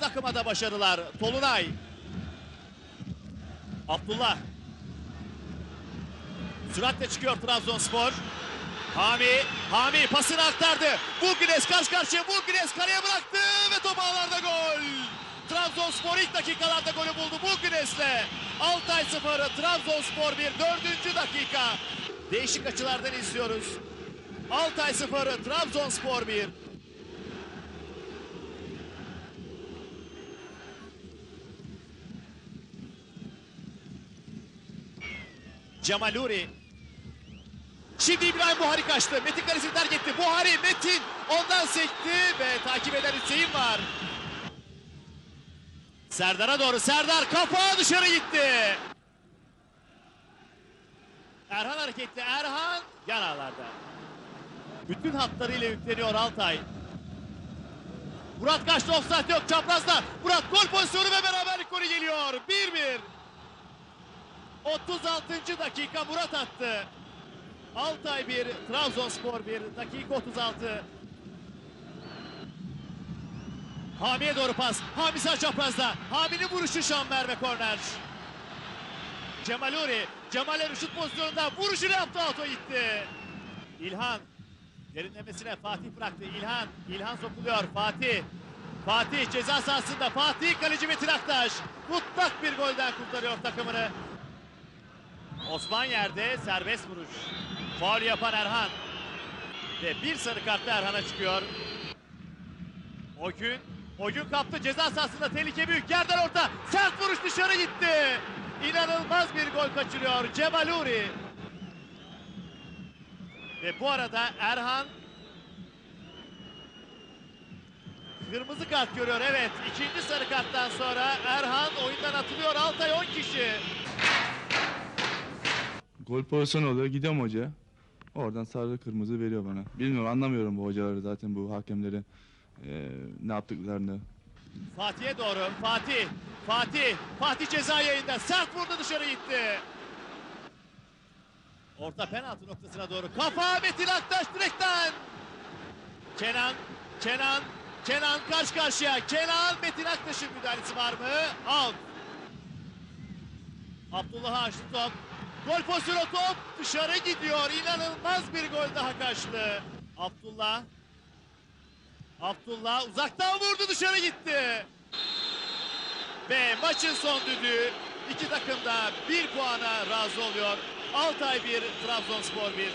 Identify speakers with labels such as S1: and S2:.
S1: takıma da başarılar. Tolunay. Abdullah. Süratle çıkıyor Trabzonspor. Hami, Hami pasını aktardı. Bulgines karşı karşıya. Bulgines kaleye bıraktı ve top ağlarda gol. Trabzonspor ilk dakikalarda golü buldu Bulgines'le. Altay 0, Trabzonspor 1, 4. dakika. Değişik açılardan izliyoruz. Altay 0, Trabzonspor 1. Cemaluri. Şimdi İbrahim Buhari kaçtı. Metin kalesini terk etti. Buhari, Metin ondan sekti ve takip eden Hüseyin var. Serdar'a doğru. Serdar kafa dışarı gitti. Erhan hareketli. Erhan yan ağlarda. Bütün hatlarıyla yükleniyor Altay. Murat kaçtı offside yok çaprazda. Murat gol pozisyonu ve beraberlik golü geliyor. 1-1. 36. dakika Murat attı. Altay 1, Trabzonspor 1, dakika 36. Hami'ye doğru pas. Hami sağ çaprazda. Hami'nin vuruşu Şamber ve korner. Cemal Uri. Cemal'e şut pozisyonunda vuruşunu yaptı auto gitti. İlhan. Derinlemesine Fatih bıraktı. İlhan. İlhan sokuluyor. Fatih. Fatih ceza sahasında. Fatih kaleci Metin Aktaş. Mutlak bir golden kurtarıyor takımını. Osman yerde serbest vuruş. Faul yapan Erhan. Ve bir sarı kartla Erhan'a çıkıyor. O gün, o gün kaptı ceza sahasında tehlike büyük. Yerden orta sert vuruş dışarı gitti. İnanılmaz bir gol kaçırıyor Cemal Uri. Ve bu arada Erhan kırmızı kart görüyor. Evet ikinci sarı karttan sonra Erhan oyundan atılıyor. Altay 10 kişi.
S2: Gol pozisyonu oluyor. Gidiyorum hoca. Oradan sarı kırmızı veriyor bana. Bilmiyorum anlamıyorum bu hocaları zaten bu hakemleri eee, ne yaptıklarını.
S1: Fatih'e doğru. Fatih. Fatih. Fatih ceza yayında. Sert vurdu dışarı gitti. Orta penaltı noktasına doğru. Kafa Metin Aktaş direkten. Kenan. Kenan. Kenan karşı karşıya. Kenan Metin Aktaş'ın müdahalesi var mı? Out. Abdullah açtı top. Gol pozisyonu top dışarı gidiyor. İnanılmaz bir gol daha kaçtı. Abdullah. Abdullah uzaktan vurdu dışarı gitti. Ve maçın son düdüğü iki takım da bir puana razı oluyor. Altay 1, Trabzonspor 1.